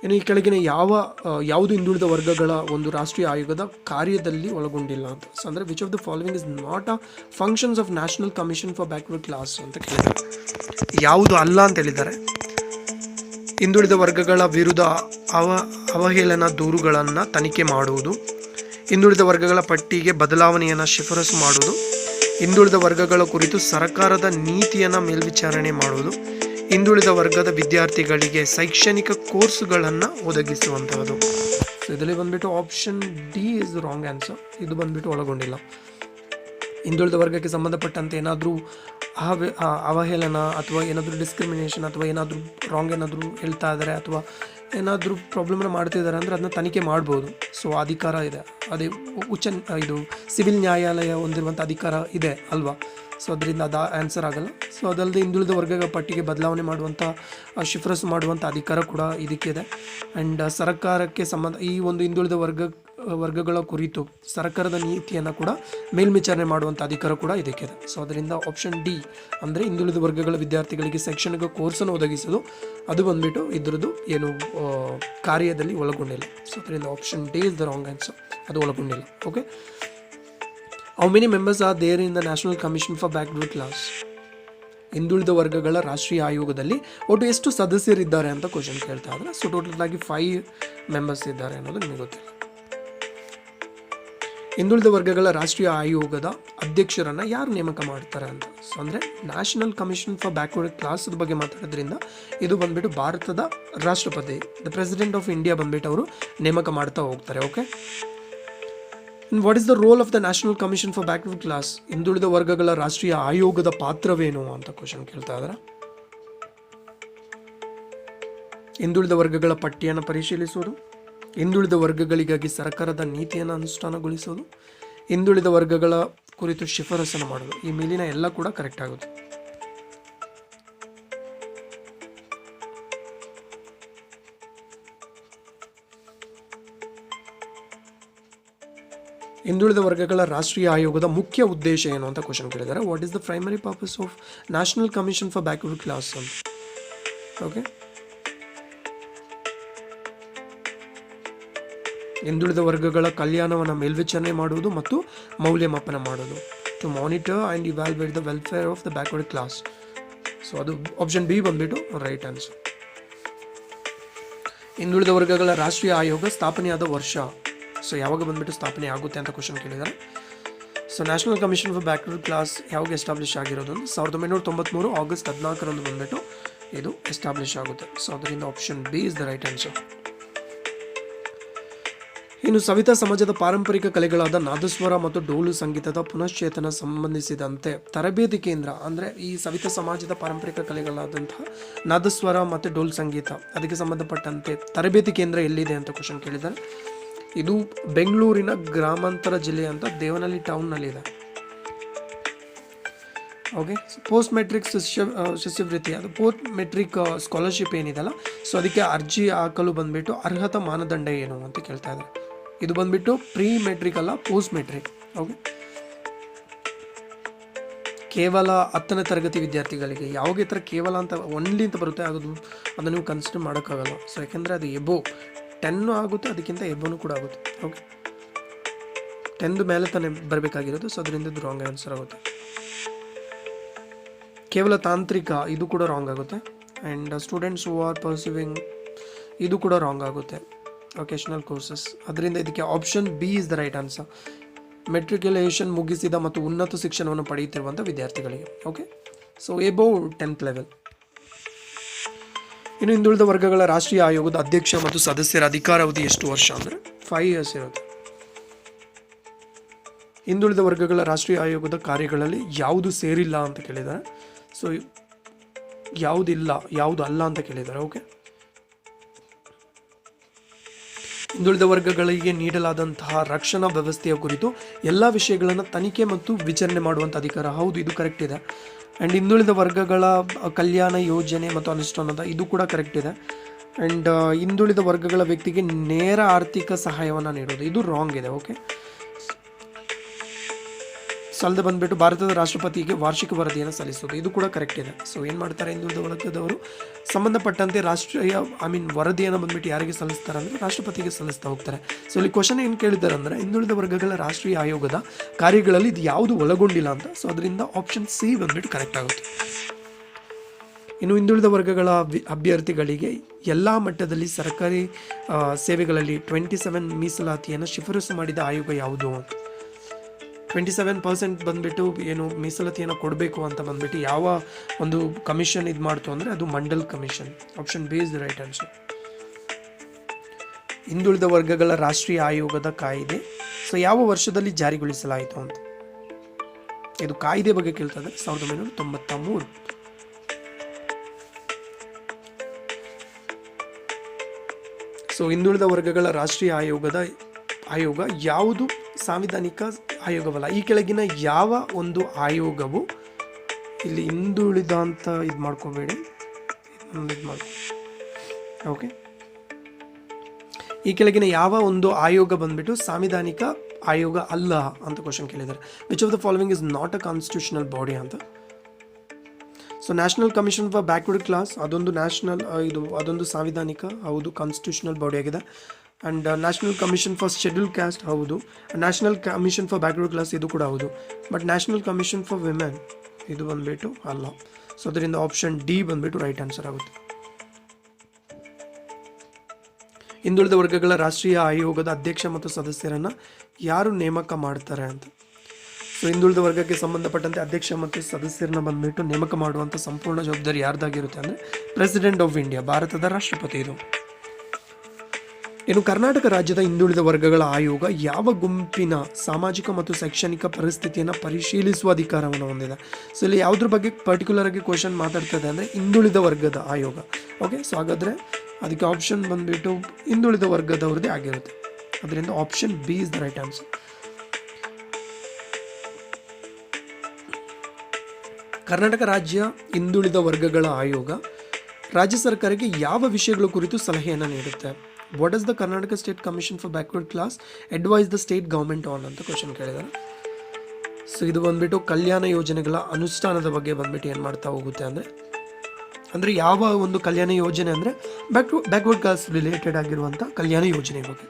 ಇನ್ನು ಈ ಕೆಳಗಿನ ಯಾವ ಯಾವುದು ಹಿಂದುಳಿದ ವರ್ಗಗಳ ಒಂದು ರಾಷ್ಟ್ರೀಯ ಆಯೋಗದ ಕಾರ್ಯದಲ್ಲಿ ಒಳಗೊಂಡಿಲ್ಲ ಅಂತ. ಸೊ ಅಂದರೆ which of the following is not a functions of national commission for backward class ಅಂತ ಕೇಳಿದ್ದಾರೆ. ಯಾವುದು ಅಲ್ಲ ಅಂತ ಹೇಳಿದ್ದಾರೆ. ಹಿಂದುಳಿದ ವರ್ಗಗಳ ವಿರುದ್ಧ ಅವ, ಅವಹೇಳನ ದೂರುಗಳನ್ನು ತನಿಖೆ ಮಾಡುವುದು. ಹಿಂದುಳಿದ ವರ್ಗಗಳ ಪಟ್ಟಿಗೆ ಬದಲಾವಣೆಯನ್ನು ಶಿಫಾರಸು ಮಾಡುವುದು, ಹಿಂದುಳಿದ ವರ್ಗಗಳ ಕುರಿತು ಸರ್ಕಾರದ ನೀತಿಯನ್ನು ಮೇಲ್ವಿಚಾರಣೆ ಮಾಡುವುದು, ಹಿಂದುಳಿದ ವರ್ಗದ ವಿದ್ಯಾರ್ಥಿಗಳಿಗೆ ಶೈಕ್ಷಣಿಕ ಕೋರ್ಸ್ಗಳನ್ನು ಒದಗಿಸುವಂಥದ್ದು ಇದರಲ್ಲಿ ಬಂದ್ಬಿಟ್ಟು option D is wrong answer ಇದು ಬಂದ್ಬಿಟ್ಟು ಒಳಗೊಂಡಿಲ್ಲ. ಹಿಂದುಳಿದ ವರ್ಗಕ್ಕೆ ಸಂಬಂಧಪಟ್ಟಂತೆ ಏನಾದರೂ ಅವ ಅವಹೇಳನ ಅಥವಾ ಏನಾದರೂ ಡಿಸ್ಕ್ರಿಮಿನೇಷನ್ ಅಥವಾ ಏನಾದರೂ ರಾಂಗ್ ಏನಾದರೂ ಹೇಳ್ತಾ ಇದ್ದಾರೆ ಅಥವಾ ಏನಾದರೂ ಪ್ರಾಬ್ಲಮ್ನ ಮಾಡ್ತಿದ್ದಾರೆ ಅಂದರೆ ಅದನ್ನ ತನಿಖೆ ಮಾಡ್ಬೋದು. ಸೊ ಅಧಿಕಾರ ಇದೆ. ಅದೇ ಉಚ್ಚ, ಇದು ಸಿವಿಲ್ ನ್ಯಾಯಾಲಯ ಹೊಂದಿರುವಂಥ ಅಧಿಕಾರ ಇದೆ ಅಲ್ವಾ? ಸೊ ಅದರಿಂದ ಅದು ಆನ್ಸರ್ ಆಗಲ್ಲ. ಸೊ ಅದಲ್ಲದೆ ಹಿಂದುಳಿದ ವರ್ಗಗಳ ಪಟ್ಟಿಗೆ ಬದಲಾವಣೆ ಮಾಡುವಂಥ ಶಿಫಾರಸು ಮಾಡುವಂಥ ಅಧಿಕಾರ ಕೂಡ ಇದಕ್ಕಿದೆ. ಆ್ಯಂಡ್ ಸರ್ಕಾರಕ್ಕೆ ಸಂಬಂಧ ಈ ಒಂದು ಹಿಂದುಳಿದ ವರ್ಗ ವರ್ಗಗಳ ಕುರಿತು ಸರ್ಕಾರದ ನೀತಿಯನ್ನು ಕೂಡ ಮೇಲ್ವಿಚಾರಣೆ ಮಾಡುವಂಥ ಅಧಿಕಾರ ಕೂಡ ಇದಕ್ಕೆ ಇದೆ. ಸೊ ಅದರಿಂದ ಆಪ್ಷನ್ ಡಿ ಅಂದರೆ ಹಿಂದುಳಿದ ವರ್ಗಗಳ ವಿದ್ಯಾರ್ಥಿಗಳಿಗೆ ಶೈಕ್ಷಣಿಕ ಕೋರ್ಸನ್ನು ಒದಗಿಸೋದು ಅದು ಬಂದುಬಿಟ್ಟು ಇದರದ್ದು ಏನು ಕಾರ್ಯದಲ್ಲಿ ಒಳಗೊಂಡಿಲ್ಲ. ಸೊ ಅದರಿಂದ option D is the wrong answer ಅದು ಒಳಗೊಂಡಿಲ್ಲ. Okay how many members are there in the national commission for backward class ಹಿಂದುಳಿದ ವರ್ಗಗಳ ರಾಷ್ಟ್ರೀಯ ಆಯೋಗದಲ್ಲಿ ಒಟ್ಟು ಎಷ್ಟು ಸದಸ್ಯರಿದ್ದಾರೆ ಅಂತ ಕ್ವಶನ್ ಕೇಳ್ತಾ ಇದ್ದಾರೆ. ಸೊ ಟೋಟಲ್ ಆಗಿ ಫೈವ್ ಮೆಂಬರ್ಸ್ ಇದ್ದಾರೆ ಅನ್ನೋದು ನಿಮಗೆ ಗೊತ್ತಿಲ್ಲ. ಹಿಂದುಳಿದ ವರ್ಗಗಳ ರಾಷ್ಟ್ರೀಯ ಆಯೋಗದ ಅಧ್ಯಕ್ಷರನ್ನ ಯಾರು ನೇಮಕ ಮಾಡ್ತಾರೆ ಅಂತ. ಸೊ ಅಂದರೆ national commission for backward class ಬಗ್ಗೆ ಮಾತಾಡೋದ್ರಿಂದ ಇದು ಬಂದ್ಬಿಟ್ಟು ಭಾರತದ ರಾಷ್ಟ್ರಪತಿ ದ ಪ್ರೆಸಿಡೆಂಟ್ ಆಫ್ ಇಂಡಿಯಾ ಬಂದ್ಬಿಟ್ಟು ಅವರು ನೇಮಕ ಮಾಡ್ತಾ ಹೋಗ್ತಾರೆ okay what is the role of the national commission for backward class ಹಿಂದುಳಿದ ವರ್ಗಗಳ ರಾಷ್ಟ್ರೀಯ ಆಯೋಗದ ಪಾತ್ರವೇನು ಅಂತ ಕ್ವಶನ್ ಕೇಳ್ತಾ ಇದ್ದಾರೆ ಹಿಂದುಳಿದ ವರ್ಗಗಳ ಪಟ್ಟಿಯನ್ನು ಪರಿಶೀಲಿಸುವುದು ಹಿಂದುಳಿದ ವರ್ಗಗಳಿಗಾಗಿ ಸರ್ಕಾರದ ನೀತಿಯನ್ನು ಅನುಷ್ಠಾನಗೊಳಿಸೋದು, ಹಿಂದುಳಿದ ವರ್ಗಗಳ ಕುರಿತು ಶಿಫಾರಸನ್ನು ಮಾಡೋದು, ಈ ಮೇಲಿನ ಎಲ್ಲ ಕೂಡ ಕರೆಕ್ಟ್ ಆಗುತ್ತೆ. ಹಿಂದುಳಿದ ವರ್ಗಗಳ ರಾಷ್ಟ್ರೀಯ ಆಯೋಗದ ಮುಖ್ಯ ಉದ್ದೇಶ ಏನು ಅಂತ ಕ್ವಶನ್ ಕೇಳಿದ್ದಾರೆ. What is the primary purpose of national commission for backward class ಅಂತ. ಓಕೆ ಹಿಂದುಳಿದ ವರ್ಗಗಳ ಕಲ್ಯಾಣವನ್ನು ಮೇಲ್ವಿಚಾರಣೆ ಮಾಡುವುದು ಮತ್ತು ಮೌಲ್ಯಮಾಪನ ಮಾಡೋದು to monitor and evaluate the welfare of the backward class so ಅದು ಆಪ್ಷನ್ ಬಿ ಬಂದ್ಬಿಟ್ಟು ರೈಟ್ ಆನ್ಸರ್ ಹಿಂದುಳಿದ ವರ್ಗಗಳ ರಾಷ್ಟ್ರೀಯ ಆಯೋಗ ಸ್ಥಾಪನೆಯಾದ ವರ್ಷ. ಸೊ ಯಾವಾಗ ಬಂದ್ಬಿಟ್ಟು ಸ್ಥಾಪನೆ ಆಗುತ್ತೆ ಅಂತ ಕ್ವಶನ್ ಕೇಳಿದ್ದಾರೆ. So national commission for backward class ಯಾವಾಗ ಎಸ್ಟಾಬ್ಲಿಷ್ ಆಗಿರೋದು ಅಂದರೆ ಸಾವಿರದ ಒಂಬೈನೂರ ತೊಂಬತ್ತ್ಮೂರು ಆಗಸ್ಟ್ ಹದಿನಾಲ್ಕರಂದು ಬಂದ್ಬಿಟ್ಟು ಇದು ಎಸ್ಟಾಬ್ಲಿಷ್ ಆಗುತ್ತೆ. ಸೊ ಅದರಿಂದ option B is the right answer ಇನ್ನು ಸವಿತಾ ಸಮಾಜದ ಪಾರಂಪರಿಕ ಕಲೆಗಳಾದ ನಾದಸ್ವರ ಮತ್ತು ಡೋಲು ಸಂಗೀತದ ಪುನಶ್ಚೇತನ ಸಂಬಂಧಿಸಿದಂತೆ ತರಬೇತಿ ಕೇಂದ್ರ, ಅಂದರೆ ಈ ಸವಿತಾ ಸಮಾಜದ ಪಾರಂಪರಿಕ ಕಲೆಗಳಾದಂತಹ ನಾದಸ್ವರ ಮತ್ತು ಡೋಲು ಸಂಗೀತ, ಅದಕ್ಕೆ ಸಂಬಂಧಪಟ್ಟಂತೆ ತರಬೇತಿ ಕೇಂದ್ರ ಎಲ್ಲಿದೆ ಅಂತ ಕ್ವಶನ್ ಕೇಳಿದ್ದಾರೆ. ಇದು ಬೆಂಗಳೂರಿನ ಗ್ರಾಮಾಂತರ ಜಿಲ್ಲೆ ಅಂತ ದೇವನಹಳ್ಳಿ ಟೌನ್ನಲ್ಲಿದೆ ಓಕೆ ಪೋಸ್ಟ್ ಮೆಟ್ರಿಕ್ ಶಿಷ್ಯ ಶಿಷ್ಯವೃತ್ತಿ, ಅದು ಪೋಸ್ಟ್ ಮೆಟ್ರಿಕ್ ಸ್ಕಾಲರ್ಶಿಪ್ ಏನಿದೆಲ್ಲ ಸೊ ಅದಕ್ಕೆ ಅರ್ಜಿ ಹಾಕಲು ಬಂದ್ಬಿಟ್ಟು ಅರ್ಹತಾ ಮಾನದಂಡ ಏನು ಅಂತ ಕೇಳ್ತಾ ಇದ್ದಾರೆ. ಇದು ಬಂದ್ಬಿಟ್ಟು ಪ್ರೀ ಮೆಟ್ರಿಕ್ ಅಲ್ಲ ಪೋಸ್ಟ್ ಮೆಟ್ರಿಕ್ ಓಕೆ ಕೇವಲ ಹತ್ತನೇ ತರಗತಿ ವಿದ್ಯಾರ್ಥಿಗಳಿಗೆ ಯಾವಾಗ ಥರ ಕೇವಲ ಅಂತ ಒನ್ಲಿ ಅಂತ ಬರುತ್ತೆ, ಅದು ಅದನ್ನು ನೀವು ಕನ್ಸಿಡರ್ ಮಾಡೋಕ್ಕಾಗಲ್ಲ. ಸೊ ಯಾಕೆಂದರೆ ಅದು ಎಬೋ ಟೆನ್ನು ಆಗುತ್ತೆ, ಅದಕ್ಕಿಂತ ಎಬೋನು ಕೂಡ ಆಗುತ್ತೆ ಓಕೆ ಟೆನ್ದು ಮೇಲೆ ತಾನೇ ಬರಬೇಕಾಗಿರೋದು ಸೊ ಅದರಿಂದ ಇದು ರಾಂಗ್ ಆನ್ಸರ್ ಆಗುತ್ತೆ. ಕೇವಲ ತಾಂತ್ರಿಕ, ಇದು ಕೂಡ ರಾಂಗ್ ಆಗುತ್ತೆ. And students who are pursuing ಇದು ಕೂಡ ರಾಂಗ್ ಆಗುತ್ತೆ. ವೊಕೇಶನಲ್ ಕೋರ್ಸಸ್ ಅದರಿಂದ ಇದಕ್ಕೆ option B is the right answer matriculation ಮುಗಿಸಿದ ಮತ್ತು ಉನ್ನತ ಶಿಕ್ಷಣವನ್ನು ಪಡೆಯುತ್ತಿರುವಂಥ ವಿದ್ಯಾರ್ಥಿಗಳಿಗೆ. Okay so above tenth level ಇನ್ನು ಹಿಂದುಳಿದ ವರ್ಗಗಳ ರಾಷ್ಟ್ರೀಯ ಆಯೋಗದ ಅಧ್ಯಕ್ಷ ಮತ್ತು ಸದಸ್ಯರ ಅಧಿಕಾರಾವಧಿ ಎಷ್ಟು ವರ್ಷ ಅಂದರೆ ಫೈವ್ ಇಯರ್ಸ್ ಇರೋದು ಹಿಂದುಳಿದ ವರ್ಗಗಳ ರಾಷ್ಟ್ರೀಯ ಆಯೋಗದ ಕಾರ್ಯಗಳಲ್ಲಿ ಯಾವುದು ಸೇರಿಲ್ಲ ಅಂತ ಕೇಳಿದ್ದಾರೆ. ಸೊ ಯಾವುದಿಲ್ಲ, ಯಾವುದು ಅಲ್ಲ ಅಂತ ಕೇಳಿದ್ದಾರೆ. ಓಕೆ ಹಿಂದುಳಿದ ವರ್ಗಗಳಿಗೆ ನೀಡಲಾದಂತಹ ರಕ್ಷಣಾ ವ್ಯವಸ್ಥೆಯ ಕುರಿತು ಎಲ್ಲ ವಿಷಯಗಳನ್ನು ತನಿಖೆ ಮತ್ತು ವಿಚಾರಣೆ ಮಾಡುವಂಥ ಅಧಿಕಾರ. ಹೌದು, ಇದು ಕರೆಕ್ಟ್ ಇದೆ. ಆ್ಯಂಡ್ ಹಿಂದುಳಿದ ವರ್ಗಗಳ ಕಲ್ಯಾಣ ಯೋಜನೆ ಮತ್ತು ಅನುಷ್ಠಾನದ ಇದು ಕೂಡ ಕರೆಕ್ಟ್ ಇದೆ. ಆ್ಯಂಡ್ ಹಿಂದುಳಿದ ವರ್ಗಗಳ ವ್ಯಕ್ತಿಗೆ ನೇರ ಆರ್ಥಿಕ ಸಹಾಯವನ್ನು ನೀಡೋದು. ಇದು ರಾಂಗ್ ಇದೆ ಓಕೆ ಸಲ್ಲದೆ ಬಂದ್ಬಿಟ್ಟು ಭಾರತದ ರಾಷ್ಟ್ರಪತಿಗೆ ವಾರ್ಷಿಕ ವರದಿಯನ್ನು ಸಲ್ಲಿಸೋದು ಇದು ಕೂಡ ಕರೆಕ್ಟ್ ಇದೆ. ಸೊ ಏನು ಮಾಡ್ತಾರೆ ಹಿಂದುಳಿದ ವರ್ಗದವರು ಸಂಬಂಧಪಟ್ಟಂತೆ ರಾಷ್ಟ್ರೀಯ ಐ ಮೀನ್ ವರದಿಯನ್ನು ಬಂದ್ಬಿಟ್ಟು ಯಾರಿಗೆ ಸಲ್ಲಿಸ್ತಾರೆ ಅಂದರೆ ರಾಷ್ಟ್ರಪತಿಗೆ ಸಲ್ಲಿಸ್ತಾ ಹೋಗ್ತಾರೆ. ಸೊ ಇಲ್ಲಿ ಕ್ವಶನ್ ಏನು ಕೇಳಿದ್ದಾರೆ ಅಂದರೆ ಹಿಂದುಳಿದ ವರ್ಗಗಳ ರಾಷ್ಟ್ರೀಯ ಆಯೋಗದ ಕಾರ್ಯಗಳಲ್ಲಿ ಇದು ಯಾವುದು ಒಳಗೊಂಡಿಲ್ಲ ಅಂತ. ಸೊ ಅದರಿಂದ ಆಪ್ಷನ್ ಸಿ ಬಂದ್ಬಿಟ್ಟು ಕರೆಕ್ಟ್ ಆಗುತ್ತೆ. ಇನ್ನು ಹಿಂದುಳಿದ ವರ್ಗಗಳ ಅಭ್ಯರ್ಥಿಗಳಿಗೆ ಎಲ್ಲ ಮಟ್ಟದಲ್ಲಿ ಸರ್ಕಾರಿ ಸೇವೆಗಳಲ್ಲಿ ಟ್ವೆಂಟಿ ಸೆವೆನ್ ಮೀಸಲಾತಿಯನ್ನು ಶಿಫಾರಸು ಮಾಡಿದ ಆಯೋಗ ಯಾವುದು ಅಂತ. ಟ್ವೆಂಟಿ ಸೆವೆನ್ ಪರ್ಸೆಂಟ್ ಬಂದ್ಬಿಟ್ಟು ಏನು ಮೀಸಲಾತಿಯನ್ನು ಕೊಡಬೇಕು ಅಂತ ಬಂದ್ಬಿಟ್ಟು ಯಾವ ಒಂದು ಕಮಿಷನ್ ಇದು ಮಾಡ್ತು ಅಂದರೆ ಅದು Mandal commission option B is the right answer ಹಿಂದುಳಿದ ವರ್ಗಗಳ ರಾಷ್ಟ್ರೀಯ ಆಯೋಗದ ಕಾಯ್ದೆ. ಸೊ ಯಾವ ವರ್ಷದಲ್ಲಿ ಜಾರಿಗೊಳಿಸಲಾಯಿತು ಅಂತ? ಇದು ಕಾಯ್ದೆ ಬಗ್ಗೆ ಕೇಳ್ತಾ ಇದ್ದಾರೆ. ಸಾವಿರದ ಒಂಬೈನೂರ ತೊಂಬತ್ತ ಮೂರು. ಸೊ ಹಿಂದುಳಿದ ವರ್ಗಗಳ ರಾಷ್ಟ್ರೀಯ ಆಯೋಗದ, ಆಯೋಗ ಯಾವುದು ಸಾಂವಿಧಾನಿಕ ಆಯೋಗವಲ್ಲ. ಈ ಕೆಳಗಿನ ಯಾವ ಒಂದು ಆಯೋಗವು ಇಲ್ಲಿ ಹಿಂದುಳಿದ ಅಂತ ಇದು ಮಾಡ್ಕೋಬೇಡಿ. ಇದು ಓಕೆ ಈ ಕೆಳಗಿನ ಯಾವ ಒಂದು ಆಯೋಗ ಬಂದ್ಬಿಟ್ಟು ಸಾಂವಿಧಾನಿಕ ಆಯೋಗ ಅಲ್ಲ ಅಂತ ಕ್ವಶನ್ ಕೇಳಿದ್ದಾರೆ. Which of the following is not a constitutional body ಅಂತ? So national commission for backward class ಅದೊಂದು ನ್ಯಾಷನಲ್ ಇದು, ಅದೊಂದು ಸಾಂವಿಧಾನಿಕ, ಹೌದು ಕಾನ್ಸ್ಟಿಟ್ಯೂಷನಲ್ ಬಾಡಿ ಆಗಿದೆ. And national commission for schedule caste ಹೌದು. National commission for backward class ಇದು ಕೂಡ ಹೌದು. But national commission for women ಇದು ಬಂದ್ಬಿಟ್ಟು ಅಲ್ಲ. ಸೊ ಅದರಿಂದ ಆಪ್ಷನ್ ಡಿ ಬಂದ್ಬಿಟ್ಟು ರೈಟ್ ಆನ್ಸರ್ ಆಗುತ್ತೆ. ಹಿಂದುಳಿದ ವರ್ಗಗಳ ರಾಷ್ಟ್ರೀಯ ಆಯೋಗದ ಅಧ್ಯಕ್ಷ ಮತ್ತು ಸದಸ್ಯರನ್ನು ಯಾರು ನೇಮಕ ಮಾಡ್ತಾರೆ ಅಂತ. ಸೊ ಹಿಂದುಳಿದ ವರ್ಗಕ್ಕೆ ಸಂಬಂಧಪಟ್ಟಂತೆ ಅಧ್ಯಕ್ಷ ಮತ್ತು ಸದಸ್ಯರನ್ನ ಬಂದ್ಬಿಟ್ಟು ನೇಮಕ ಮಾಡುವಂಥ ಸಂಪೂರ್ಣ ಜವಾಬ್ದಾರಿ ಯಾರ್ದಾಗಿರುತ್ತೆ ಅಂದರೆ ಪ್ರೆಸಿಡೆಂಟ್ ಆಫ್ ಇಂಡಿಯಾ ಭಾರತದ ರಾಷ್ಟ್ರಪತಿ ಇದು. ಇನ್ನು ಕರ್ನಾಟಕ ರಾಜ್ಯದ ಹಿಂದುಳಿದ ವರ್ಗಗಳ ಆಯೋಗ ಯಾವ ಗುಂಪಿನ ಸಾಮಾಜಿಕ ಮತ್ತು ಶೈಕ್ಷಣಿಕ ಪರಿಸ್ಥಿತಿಯನ್ನು ಪರಿಶೀಲಿಸುವ ಅಧಿಕಾರವನ್ನು ಹೊಂದಿದೆ. ಸೊ ಇಲ್ಲಿ ಯಾವುದ್ರ ಬಗ್ಗೆ ಪರ್ಟಿಕ್ಯುಲರ್ ಆಗಿ ಕ್ವಶನ್ ಮಾತಾಡ್ತದೆ ಅಂದರೆ ಹಿಂದುಳಿದ ವರ್ಗದ ಆಯೋಗ. ಓಕೆ ಸೊ ಹಾಗಾದರೆ ಅದಕ್ಕೆ ಆಪ್ಷನ್ ಬಂದ್ಬಿಟ್ಟು ಹಿಂದುಳಿದ ವರ್ಗದವ್ರದ್ದೇ ಆಗಿರುತ್ತೆ. ಅದರಿಂದ option B is the right answer Karnataka ರಾಜ್ಯ ಹಿಂದುಳಿದ ವರ್ಗಗಳ ಆಯೋಗ ರಾಜ್ಯ ಸರ್ಕಾರಕ್ಕೆ ಯಾವ ವಿಷಯಗಳ ಕುರಿತು ಸಲಹೆಯನ್ನು ನೀಡುತ್ತೆ? What is the Karnataka state commission for backward class advise the state government on ಅಂತ ಕ್ವಶನ್ ಕೇಳಿದ್ದಾರೆ ಸೊ ಇದು ಬಂದ್ಬಿಟ್ಟು ಕಲ್ಯಾಣ ಯೋಜನೆಗಳ ಅನುಷ್ಠಾನದ ಬಗ್ಗೆ ಬಂದ್ಬಿಟ್ಟು ಏನು ಮಾಡ್ತಾ ಹೋಗುತ್ತೆ ಅಂದರೆ ಅಂದರೆ ಯಾವ ಒಂದು ಕಲ್ಯಾಣ ಯೋಜನೆ ಅಂದರೆ ಬ್ಯಾಕ್ ಬ್ಯಾಕ್ವರ್ಡ್ ಕ್ಲಾಸ್ ರಿಲೇಟೆಡ್ ಆಗಿರುವಂಥ ಕಲ್ಯಾಣ ಯೋಜನೆ ಬಗ್ಗೆ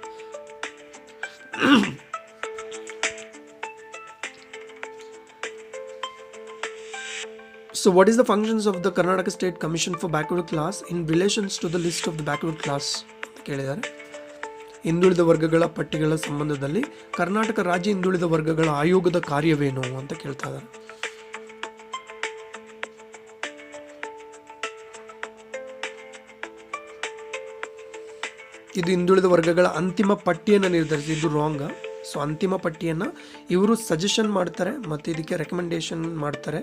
So, what is the functions of the Karnataka State Commission for Backward Class in relations to the list of the backward class? ಕೇಳಿದ್ದಾರೆ. ಹಿಂದುಳಿದ ವರ್ಗಗಳ ಪಟ್ಟಿಗಳ ಸಂಬಂಧದಲ್ಲಿ ಕರ್ನಾಟಕ ರಾಜ್ಯ ಹಿಂದುಳಿದ ವರ್ಗಗಳ ಆಯೋಗದ ಕಾರ್ಯವೇನು ಅಂತ ಕೇಳ್ತಾ ಇದ್ದಾರೆ. ಇದು ಹಿಂದುಳಿದ ವರ್ಗಗಳ ಅಂತಿಮ ಪಟ್ಟಿಯನ್ನು ನಿರ್ಧರಿಸಿ ಇದು ರಾಂಗ್ ಸೊ ಅಂತಿಮ ಪಟ್ಟಿಯನ್ನು ಇವರು ಸಜೆಷನ್ ಮಾಡ್ತಾರೆ ಮತ್ತು ಇದಕ್ಕೆ ರೆಕಮೆಂಡೇಶನ್ ಮಾಡ್ತಾರೆ.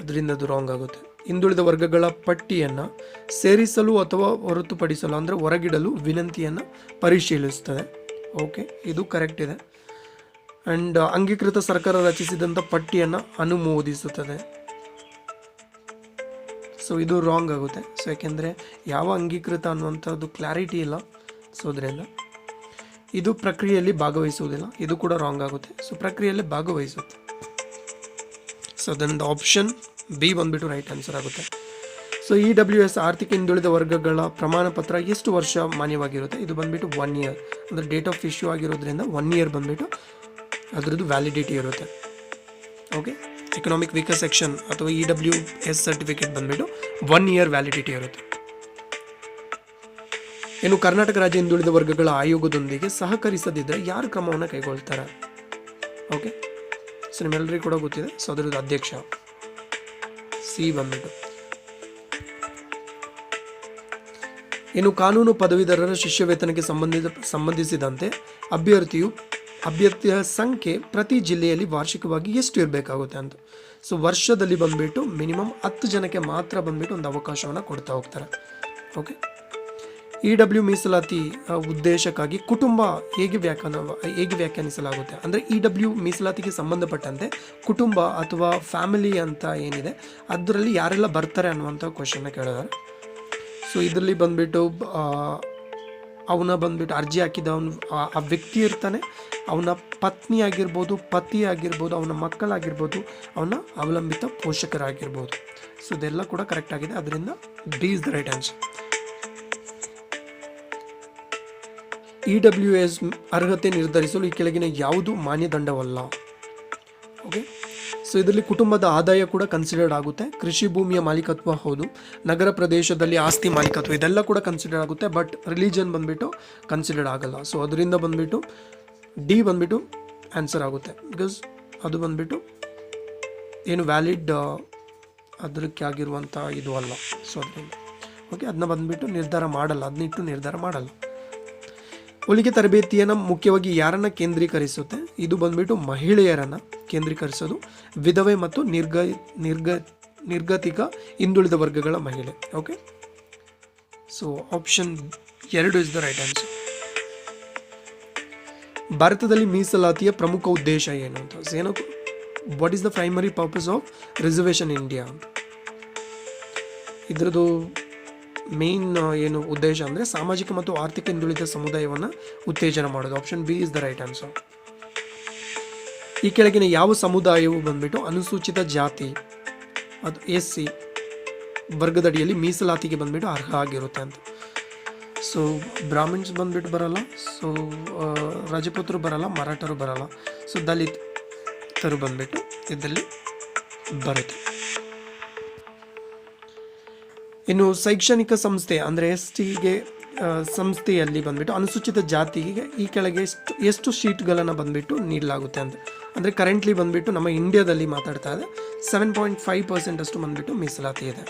ಅದರಿಂದ ಅದು ರಾಂಗ್ ಆಗುತ್ತೆ. ಹಿಂದುಳಿದ ವರ್ಗಗಳ ಪಟ್ಟಿಯನ್ನು ಸೇರಿಸಲು ಅಥವಾ ಹೊರತುಪಡಿಸಲು, ಅಂದರೆ ಹೊರಗಿಡಲು ವಿನಂತಿಯನ್ನು ಪರಿಶೀಲಿಸುತ್ತದೆ. ಓಕೆ ಇದು ಕರೆಕ್ಟ್ ಇದೆ. ಆ್ಯಂಡ್ ಅಂಗೀಕೃತ ಸರ್ಕಾರ ರಚಿಸಿದಂಥ ಪಟ್ಟಿಯನ್ನು ಅನುಮೋದಿಸುತ್ತದೆ. ಸೊ ಇದು ರಾಂಗ್ ಆಗುತ್ತೆ. ಸೊ ಯಾಕೆಂದರೆ ಯಾವ ಅಂಗೀಕೃತ ಅನ್ನುವಂಥದ್ದು ಕ್ಲಾರಿಟಿ ಇಲ್ಲ. ಸೊ ಅದರಿಂದ ಇದು ಪ್ರಕ್ರಿಯೆಯಲ್ಲಿ ಭಾಗವಹಿಸುವುದಿಲ್ಲ. ಇದು ಕೂಡ ರಾಂಗ್ ಆಗುತ್ತೆ. ಸೊ ಪ್ರಕ್ರಿಯೆಯಲ್ಲಿ ಭಾಗವಹಿಸುತ್ತೆ. ಸೊ ದ ಆಪ್ಷನ್ ಬಿ ಬಂದ್ಬಿಟ್ಟು ರೈಟ್ ಆನ್ಸರ್ ಆಗುತ್ತೆ. ಸೊ ಇ ಡಬ್ಲ್ಯೂ ಎಸ್ ಆರ್ಥಿಕ ಹಿಂದುಳಿದ ವರ್ಗಗಳ ಪ್ರಮಾಣ ಪತ್ರ ಎಷ್ಟು ವರ್ಷ ಮಾನ್ಯವಾಗಿರುತ್ತೆ? ಇದು ಬಂದ್ಬಿಟ್ಟು ಒನ್ ಇಯರ್ ಅಂದರೆ ಡೇಟ್ ಆಫ್ ಇಶ್ಯೂ ಆಗಿರೋದ್ರಿಂದ ಒನ್ ಇಯರ್ ಬಂದ್ಬಿಟ್ಟು ಅದರದ್ದು ವ್ಯಾಲಿಡಿಟಿ ಇರುತ್ತೆ. ಓಕೆ ಎಕನಾಮಿಕ್ ವೀಕರ್ ಸೆಕ್ಷನ್ ಅಥವಾ ಇ ಡಬ್ಲ್ಯೂ ಎಸ್ ಸರ್ಟಿಫಿಕೇಟ್ ಬಂದ್ಬಿಟ್ಟು ಒನ್ ಇಯರ್ ವ್ಯಾಲಿಡಿಟಿ ಇರುತ್ತೆ. ಇನ್ನು ಕರ್ನಾಟಕ ರಾಜ್ಯ ಹಿಂದುಳಿದ ವರ್ಗಗಳ ಆಯೋಗದೊಂದಿಗೆ ಸಹಕರಿಸದಿದ್ದರೆ ಯಾರು ಕ್ರಮವನ್ನು ಕೈಗೊಳ್ತಾರೆ? ಓಕೆ ಸೊ ನಿಮ್ಮೆಲ್ಲರಿಗೂ ಕೂಡ ಗೊತ್ತಿದೆ. ಸೊ ಅದರದ್ದು ಅಧ್ಯಕ್ಷ. ಸಿ ಬಂದ್ಬಿಟ್ಟು ಇನ್ನು ಕಾನೂನು ಪದವೀಧರರ ಶಿಷ್ಯ ವೇತನಕ್ಕೆ ಸಂಬಂಧಿತ, ಸಂಬಂಧಿಸಿದಂತೆ ಅಭ್ಯರ್ಥಿಯು, ಅಭ್ಯರ್ಥಿಯ ಸಂಖ್ಯೆ ಪ್ರತಿ ಜಿಲ್ಲೆಯಲ್ಲಿ ವಾರ್ಷಿಕವಾಗಿ ಎಷ್ಟು ಇರಬೇಕಾಗುತ್ತೆ ಅಂತ. ಸೊ ವರ್ಷದಲ್ಲಿ ಬಂದ್ಬಿಟ್ಟು ಮಿನಿಮಮ್ ಹತ್ತು ಜನಕ್ಕೆ ಮಾತ್ರ ಬಂದ್ಬಿಟ್ಟು ಒಂದು ಅವಕಾಶವನ್ನು ಕೊಡ್ತಾ ಹೋಗ್ತಾರೆ. ಓಕೆ ಇ ಡಬ್ಲ್ಯೂ ಮೀಸಲಾತಿ ಉದ್ದೇಶಕ್ಕಾಗಿ ಕುಟುಂಬ ಹೇಗೆ ವ್ಯಾಖ್ಯಾನ, ಹೇಗೆ ವ್ಯಾಖ್ಯಾನಿಸಲಾಗುತ್ತೆ? ಅಂದರೆ ಇ ಡಬ್ಲ್ಯೂ ಮೀಸಲಾತಿಗೆ ಸಂಬಂಧಪಟ್ಟಂತೆ ಕುಟುಂಬ ಅಥವಾ ಫ್ಯಾಮಿಲಿ ಅಂತ ಏನಿದೆ, ಅದರಲ್ಲಿ ಯಾರೆಲ್ಲ ಬರ್ತಾರೆ ಅನ್ನುವಂಥ ಕ್ವಶನ್ನ ಕೇಳಿದ್ದಾರೆ ಸೊ ಇದರಲ್ಲಿ ಬಂದುಬಿಟ್ಟು ಅವನ ಬಂದುಬಿಟ್ಟು ಅರ್ಜಿ ಹಾಕಿದವನು ಆ ವ್ಯಕ್ತಿ ಇರ್ತಾನೆ. ಅವನ ಪತ್ನಿ ಆಗಿರ್ಬೋದು, ಪತಿ ಆಗಿರ್ಬೋದು, ಅವನ ಮಕ್ಕಳಾಗಿರ್ಬೋದು, ಅವನ ಅವಲಂಬಿತ ಪೋಷಕರಾಗಿರ್ಬೋದು. ಸೊ ಇದೆಲ್ಲ ಕೂಡ ಕರೆಕ್ಟ್ ಆಗಿದೆ. ಅದರಿಂದ D is the right answer E W S ಅರ್ಹತೆ ನಿರ್ಧರಿಸಲು ಈ ಕೆಳಗಿನ ಯಾವುದು ಮಾನ್ಯದಂಡವಲ್ಲ? ಓಕೆ ಸೊ ಇದರಲ್ಲಿ ಕುಟುಂಬದ ಆದಾಯ ಕೂಡ ಕನ್ಸಿಡರ್ಡ್ ಆಗುತ್ತೆ. ಕೃಷಿ ಭೂಮಿಯ ಮಾಲೀಕತ್ವ ಹೌದು. ನಗರ ಪ್ರದೇಶದಲ್ಲಿ ಆಸ್ತಿ ಮಾಲೀಕತ್ವ ಇದೆಲ್ಲ ಕೂಡ ಕನ್ಸಿಡರ್ ಆಗುತ್ತೆ. ಬಟ್ ರಿಲಿಜನ್ ಬಂದುಬಿಟ್ಟು ಕನ್ಸಿಡರ್ಡ್ ಆಗಲ್ಲ. ಸೊ ಅದರಿಂದ ಬಂದುಬಿಟ್ಟು ಡಿ ಬಂದುಬಿಟ್ಟು ಆನ್ಸರ್ ಆಗುತ್ತೆ. ಬಿಕಾಸ್ ಅದು ಬಂದುಬಿಟ್ಟು ಏನು ವ್ಯಾಲಿಡ್ ಅದಕ್ಕೆ ಆಗಿರುವಂಥ ಇದು ಅಲ್ಲ. ಸೊ ಅದರಿಂದ. ಓಕೆ ಅದನ್ನ ಬಂದುಬಿಟ್ಟು ನಿರ್ಧಾರ ಮಾಡಲ್ಲ. ಅದನ್ನಿಟ್ಟು ನಿರ್ಧಾರ ಮಾಡಲ್ಲ. ಹೊಲಿಗೆ ತರಬೇತಿಯನ್ನು ಮುಖ್ಯವಾಗಿ ಯಾರನ್ನ ಕೇಂದ್ರೀಕರಿಸುತ್ತೆ? ಇದು ಬಂದ್ಬಿಟ್ಟು ಮಹಿಳೆಯರನ್ನ ಕೇಂದ್ರೀಕರಿಸೋದು, ವಿಧವೆ ಮತ್ತು ನಿರ್ಗ ನಿರ್ಗ, ನಿರ್ಗತಿಕ ಹಿಂದುಳಿದ ವರ್ಗಗಳ ಮಹಿಳೆ ಓಕೆ ಸೊ ಆಪ್ಷನ್ ಎರಡು ಇಸ್ ದ ರೈಟ್ ಆನ್ಸರ್ ಭಾರತದಲ್ಲಿ ಮೀಸಲಾತಿಯ ಪ್ರಮುಖ ಉದ್ದೇಶ ಏನು ಅಂತ ಏನು what is the primary purpose of reservation India ಇದರದು main ಏನು ಉದ್ದೇಶ ಅಂದರೆ ಸಾಮಾಜಿಕ ಮತ್ತು ಆರ್ಥಿಕ ಹಿಂದುಳಿದ ಸಮುದಾಯವನ್ನು ಉತ್ತೇಜನ ಮಾಡೋದು. Option B is the right answer ಈ ಕೆಳಗಿನ ಯಾವ ಸಮುದಾಯವು ಬಂದ್ಬಿಟ್ಟು ಅನುಸೂಚಿತ ಜಾತಿ, ಅದು ಎಸ್ ಸಿ ವರ್ಗದಡಿಯಲ್ಲಿ ಮೀಸಲಾತಿಗೆ ಬಂದ್ಬಿಟ್ಟು ಅರ್ಹ ಆಗಿರುತ್ತೆ ಅಂತ. ಸೊ ಬ್ರಾಹ್ಮಿಣ್ಸ್ ಬಂದ್ಬಿಟ್ಟು ಬರಲ್ಲ. ಸೊ ರಜಪೂತರು ಬರಲ್ಲ, ಮರಾಠರು ಬರಲ್ಲ. ಸೊ ದಲಿತರು ಬಂದ್ಬಿಟ್ಟು ಇದರಲ್ಲಿ ಬರುತ್ತೆ. ಇನ್ನು ಶೈಕ್ಷಣಿಕ ಸಂಸ್ಥೆ, ಅಂದರೆ ಎಸ್ ಟಿಗೆ ಸಂಸ್ಥೆಯಲ್ಲಿ ಬಂದುಬಿಟ್ಟು, ಅನುಸೂಚಿತ ಜಾತಿಗೆ ಈ ಕೆಳಗೆ ಎಷ್ಟು ಎಷ್ಟು ಶೀಟ್ಗಳನ್ನು ಬಂದುಬಿಟ್ಟು ನೀಡಲಾಗುತ್ತೆ ಅಂತ. ಅಂದರೆ ಕರೆಂಟ್ಲಿ ಬಂದುಬಿಟ್ಟು ನಮ್ಮ ಇಂಡಿಯಾದಲ್ಲಿ ಮಾತಾಡ್ತಾ ಇದೆ. ಸೆವೆನ್ ಪಾಯಿಂಟ್ ಫೈವ್ ಪರ್ಸೆಂಟಷ್ಟು ಬಂದ್ಬಿಟ್ಟು ಮೀಸಲಾತಿ ಇದೆ.